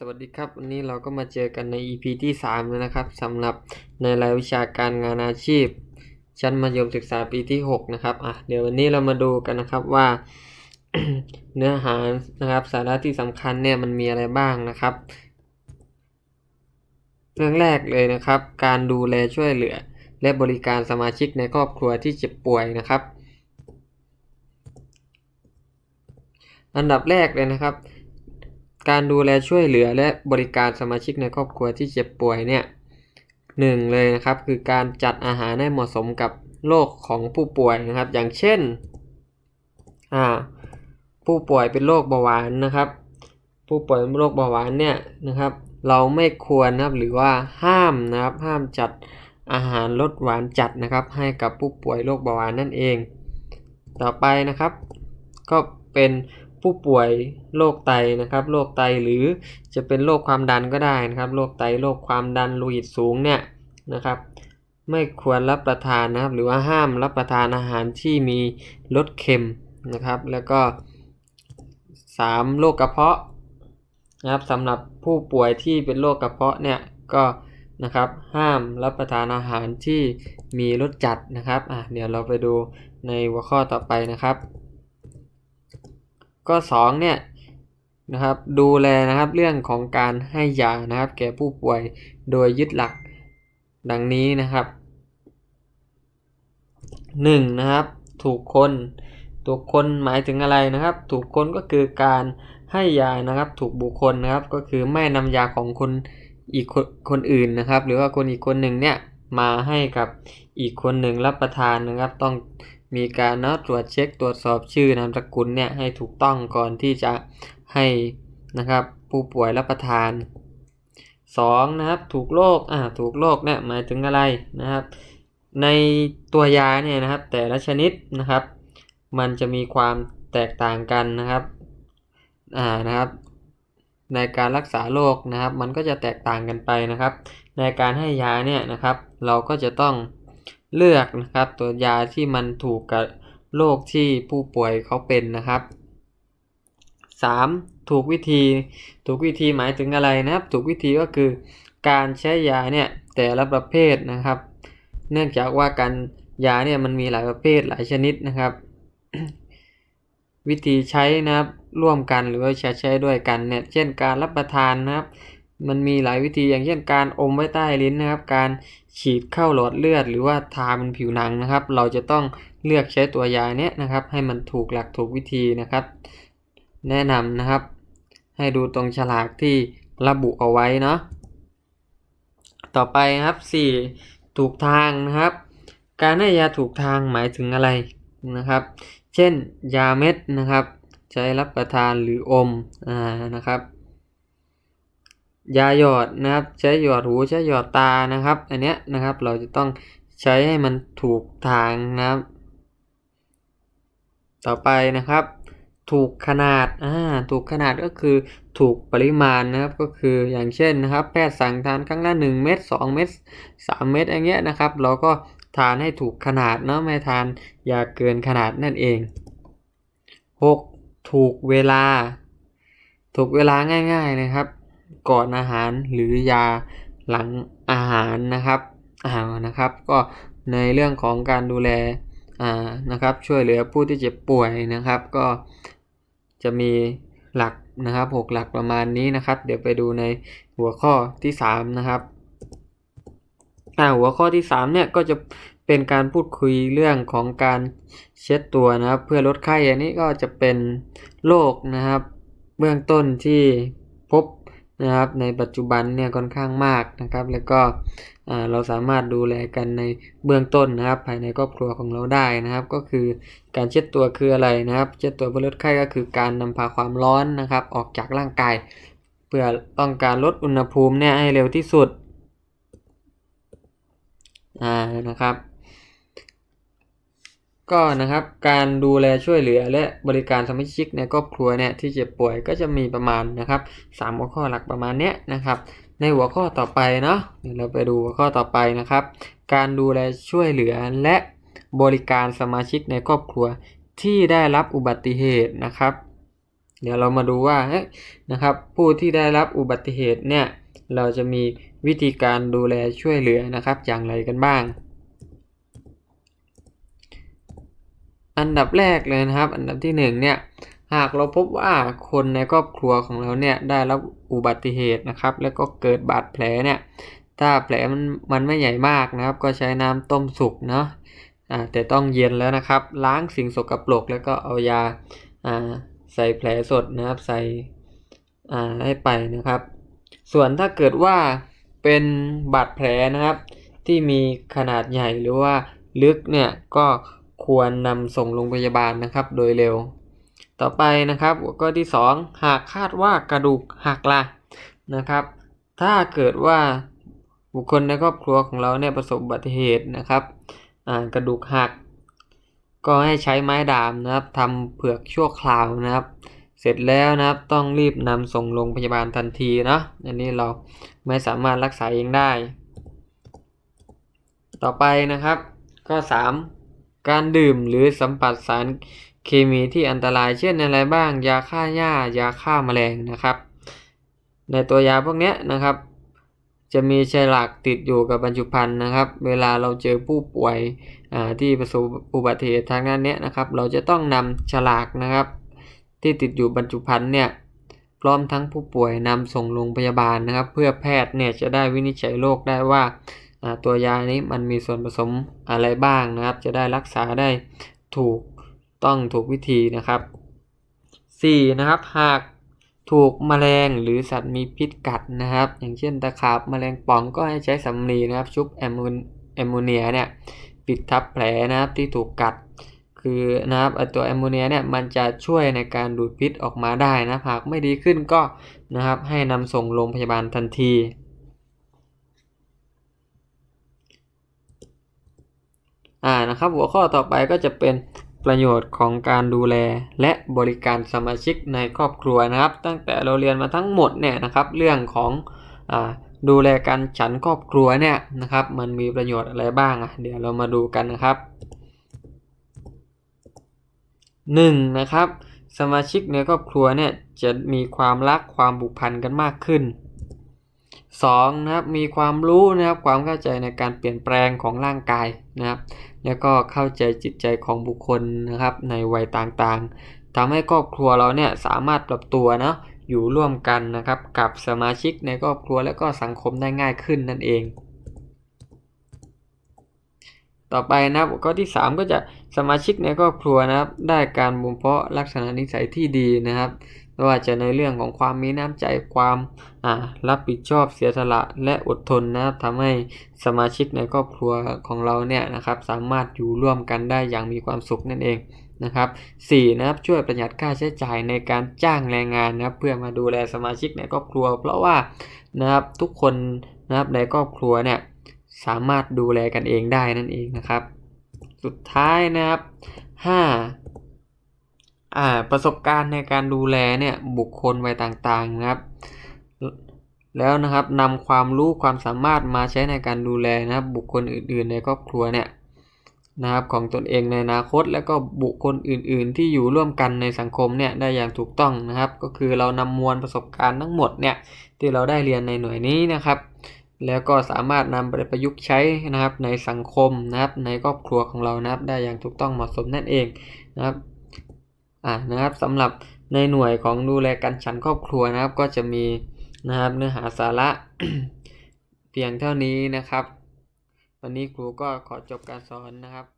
สวัสดีครับ วันนี้เราก็มาเจอกันใน EP ที่3แล้วนะครับสำหรับในรายวิชาการงานอาชีพ ชั้นมัธยมศึกษาปีที่ 6 นะครับอะเดี๋ยววันนี้เรามาดูกันนะครับว่า เนื้อหานะครับสาระที่สำคัญเนี่ยมันมีอะไรบ้างนะครับ เรื่องแรกเลยนะครับ การดูแลช่วยเหลือ และบริการสมาชิกในครอบครัวที่เจ็บป่วยนะครับ อันดับแรกเลยนะครับ การดูแลช่วยเหลือและบริการสมาชิกในครอบครัวที่เจ็บป่วยเนี่ยหนึ่งเลยนะครับคือการจัดอาหารให้เหมาะสมกับโรคของผู้ป่วยนะครับ อย่างเช่นอ่าผู้ป่วยเป็นโรคเบาหวานนะครับ ผู้ป่วยเป็นโรคเบาหวานเนี่ยนะครับ เราไม่ควรนะครับหรือว่าห้ามนะครับห้ามจัดอาหารลดหวานจัดนะครับ ให้กับผู้ป่วยโรคเบาหวานนั่นเอง ต่อไปนะครับ ก็เป็น ผู้ป่วยโรคไตนะครับโรคไตหรือจะเป็นโรคความดันก็ได้นะครับโรคไตโรคความดันโลหิตสูงเนี่ยนะครับไม่ควรรับประทานนะครับ หรือว่าห้ามรับประทานอาหารที่มีรสเค็มนะครับ แล้วก็ 3. โรคกระเพาะนะครับสำหรับผู้ป่วยที่เป็นโรคกระเพาะเนี่ยก็นะครับห้ามรับประทานอาหารที่มีรสจัดนะครับอะเดี๋ยวเราไปดูในหัวข้อต่อไปนะครับ ก็ 2 เนี่ยนะครับดูแลนะครับเรื่องของการให้ยานะครับ แก่ผู้ป่วยโดยยึดหลักดังนี้นะครับ 1. นะครับถูกคนถูกคนหมายถึงอะไรนะครับ ถูกคนก็คือการให้ยานะครับถูกบุคคลนะครับก็คือไม่นำยาของคนอีกคนคนอื่นนะครับ หรือว่าคนอีกคนหนึ่งเนี่ยมาให้กับอีกคนหนึ่งรับประทานนะครับ ต้อง มีการนะตรวจเช็คตรวจสอบชื่อนามสกุลเนี่ยให้ถูกต้องก่อนที่จะให้นะครับผู้ป่วยรับประทาน 2. นะครับถูกโรคอ่าถูกโรคเนี่ยหมายถึงอะไรนะครับ ในตัวยาเนี่ยนะครับ แต่ละชนิดนะครับ มันจะมีความแตกต่างกันนะครับอ่านะครับ ในการรักษาโรคนะครับ มันก็จะแตกต่างกันไปนะครับ ในการให้ยาเนี่ยนะครับ เราก็จะต้อง เลือกนะครับ ตัวยาที่มันถูกกับโรคที่ผู้ป่วยเขาเป็นนะครับ 3. ถูกวิธีถูกวิธีหมายถึงอะไรนะครับ ถูกวิธีก็คือการใช้ยาเนี่ยแต่ละประเภทนะครับ เนื่องจากว่าการยาเนี่ยมันมีหลายประเภทหลายชนิดนะครับ วิธีใช้นะครับร่วมกันหรือว่าใช้ใช้ด้วยกันเนี่ยเช่นการรับประทานนะครับ มันมีหลายวิธีอย่างเช่นการอมไว้ใต้ลิ้นนะครับ การฉีดเข้าหลอดเลือด หรือว่าทาบนผิวหนังนะครับ เราจะต้องเลือกใช้ตัวยาเนี้ยนะครับ ให้มันถูกหลักถูกวิธีนะครับ แนะนำนะครับ ให้ดูตรงฉลากที่ระบุเอาไว้เนาะต่อไปนะครับ 4. ถูกทางนะครับ การให้ยาถูกทางหมายถึงอะไรนะครับ เช่น ยาเม็ดนะครับ ใช้รับประทานหรืออมอ่านะครับ ยาหยอดนะครับ ใช้หยอดหูใช้หยอดตานะครับ อันเนี้ยนะครับเราจะต้องใช้ให้มันถูกทางนะครับ ต่อไปนะครับ ถูกขนาดอ่าถูกขนาดก็คือถูกปริมาณนะครับก็คืออย่างเช่นนะครับ แพทย์สั่งทานครั้งละ1เม็ด2เม็ด3เม็ดอย่างเงี้ยนะครับ เราก็ทานให้ถูกขนาดเนาะไม่ทานยาเกินขนาดนั่นเอง 6. ถูกเวลา ถูกเวลาง่าย ๆนะครับ ก่อนอาหารหรือยาหลังอาหารนะครับอ่านะครับ ก็ในเรื่องของการดูแลอ่านะครับ ช่วยเหลือผู้ที่เจ็บป่วยนะครับ ก็จะมีหลักนะครับหกหลักประมาณนี้นะครับ เดี๋ยวไปดูในหัวข้อที่ 3 นะครับอ่าหัวข้อที่ 3 เนี่ยก็จะเป็นการพูดคุยเรื่องของการเช็ดตัวนะครับ เพื่อลดไข้อันนี้ก็จะเป็นโรคนะครับ เบื้องต้นที่พบ นะครับในปัจจุบันเนี่ยค่อนข้างมากนะครับ แล้วก็เราสามารถดูแลกันในเบื้องต้นนะครับ ภายในครอบครัวของเราได้นะครับ ก็คือการเช็ดตัวคืออะไรนะครับ เช็ดตัวเพื่อลดไข้ก็คือการนำพาความร้อนนะครับ ออกจากร่างกาย เพื่อต้องการลดอุณหภูมิเนี่ยให้เร็วที่สุดอ่านะครับ ก็นะครับการดูแลช่วยเหลือและบริการสมาชิกในครอบครัวเนี่ยที่เจ็บป่วยก็จะมีประมาณนะครับ3หัวข้อหลักประมาณเนี้ยนะครับในหัวข้อต่อไปเนาะเดี๋ยวเราไปดูหัวข้อต่อไปนะครับ การดูแลช่วยเหลือและบริการสมาชิกในครอบครัวที่ได้รับอุบัติเหตุนะครับ เดี๋ยวเรามาดูว่าเฮ้ยนะครับผู้ที่ได้รับอุบัติเหตุเนี่ยเราจะมีวิธีการดูแลช่วยเหลือนะครับ อย่างไรกันบ้าง อันดับแรกเลยนะครับ อันดับที่หนึ่งเนี่ยหากเราพบว่าคนในครอบครัวของเราเนี่ยได้รับอุบัติเหตุนะครับ แล้วก็เกิดบาดแผลเนี่ยถ้าแผลมันมันไม่ใหญ่มากนะครับ ก็ใช้น้ำต้มสุกเนาะอ่าแต่ต้องเย็นแล้วนะครับ ล้างสิ่งสกปรกแล้วก็เอายาอาใส่แผลสดนะครับใส่ให้ไปนะครับ ส่วนถ้าเกิดว่าเป็นบาดแผลนะครับ ที่มีขนาดใหญ่หรือว่าลึกเนี่ยก็ ควรนำส่งโรงพยาบาลนะครับโดยเร็ว ต่อไปนะครับหัวข้อที่ 2 หากคาดว่ากระดูกหักละนะครับ ถ้าเกิดว่าบุคคลในครอบครัวของเราเนี่ยประสบอุบัติเหตุนะครับกระดูกหัก ก็ให้ใช้ไม้ดามนะครับทำเผือกชั่วคราวนะครับ เสร็จแล้วนะครับต้องรีบนำส่งโรงพยาบาลทันทีเนาะอันนี้เราไม่สามารถรักษาเองได้ ต่อไปนะครับข้อ3 การดื่มหรือสัมผัสสารเคมีที่อันตรายเช่นอะไรบ้าง ยาฆ่าหญ้ายาฆ่าแมลงนะครับ ในตัวยาพวกนี้นะครับ จะมีฉลากติดอยู่กับบรรจุภัณฑ์นะครับ เวลาเราเจอผู้ป่วยที่ประสบอุบัติเหตุทางด้านนี้นะครับ เราจะต้องนำฉลากนะครับ ที่ติดอยู่บรรจุภัณฑ์เนี่ยพร้อมทั้งผู้ป่วยนำส่งโรงพยาบาลนะครับ เพื่อแพทย์เนี่ยจะได้วินิจฉัยโรคได้ว่า ตัวยานี้มันมีส่วนผสมอะไรบ้างนะครับ จะได้รักษาได้ถูกต้องถูกวิธีนะครับ 4. นะครับ หากถูกแมลงหรือสัตว์มีพิษกัดนะครับ อย่างเช่นตะขาบแมลงป่องก็ให้ใช้สำลีนะครับ ชุบแอมโมเนียเนี่ยปิดทับแผลนะครับที่ถูกกัด คือนะครับตัวแอมโมเนียเนี่ยมันจะช่วยในการดูดพิษออกมาได้นะหากไม่ดีขึ้นก็นะครับให้นำส่งโรงพยาบาลทันที อ่านะครับ หัวข้อต่อไปก็จะเป็นประโยชน์ของการดูแลและบริการสมาชิกในครอบครัวนะครับ ตั้งแต่เราเรียนมาทั้งหมดเนี่ยนะครับเรื่องของอดูแลการฉันครอบครัวเนี่ยนะครับ มันมีประโยชน์อะไรบ้างอะเดี๋ยวเรามาดูกันนะครับ 1. นะครับ สมาชิกในครอบครัวเนี่ยจะมีความรักความผูกพันกันมากขึ้น 2. นะครับมีความรู้นะครับความเข้าใจในการเปลี่ยนแปลงของร่างกายนะครับ แล้วก็เข้าใจจิตใจของบุคคลนะครับในวัยต่างๆทำให้ครอบครัวเราเนี่ยสามารถปรับตัวเนาะอยู่ร่วมกันนะครับกับสมาชิกในครอบครัวและก็สังคมได้ง่ายขึ้นนั่นเอง ต่อไปนะครับข้อที่ 3 ก็จะสมาชิกในครอบครัวนะครับ ได้การบ่มเพาะลักษณะนิสัยที่ดีนะครับ ไม่ว่าจะในเรื่องของความมีน้ำใจความรับผิดชอบเสียสละและอดทนนะครับทำให้สมาชิกในครอบครัวของเราเนี่ยนะครับสามารถอยู่ร่วมกันได้อย่างมีความสุขนั่นเองนะครับ4นะครับช่วยประหยัดค่าใช้จ่ายในการจ้างแรงงานนะครับเพื่อมาดูแลสมาชิกในครอบครัว เพราะว่านะครับทุกคนนะครับในครอบครัวเนี่ยสามารถดูแลกันเองได้นั่นเองนะครับ สุดท้ายนะครับ 5. ประสบการณ์ในการดูแลเนี่ยบุคคลวัยต่างๆนะครับ แล้วนะครับนำความรู้ความสามารถมาใช้ในการดูแลนะครับบุคคลอื่นๆ ในครอบครัวเนี่ยนะครับของตนเองในอนาคต และก็บุคคลอื่น ๆ ที่อยู่ร่วมกันในสังคมเนี่ยได้อย่างถูกต้องนะครับ ก็คือเรานำมวลประสบการณ์ทั้งหมดเนี่ยที่เราได้เรียนในหน่วยนี้นะครับ แล้วก็สามารถนำไปประยุกต์ใช้นะครับในสังคมนะครับในครอบครัวของเรานะครับได้อย่างถูกต้องเหมาะสมนั่นเองนะครับ อ่านะครับสำหรับในหน่วยของดูแลการฉันครอบครัวนะครับ ก็จะมีนะครับเนื้อหาสาระเพียงเท่านี้นะครับ วันนี้ครูก็ขอจบการสอนนะครับ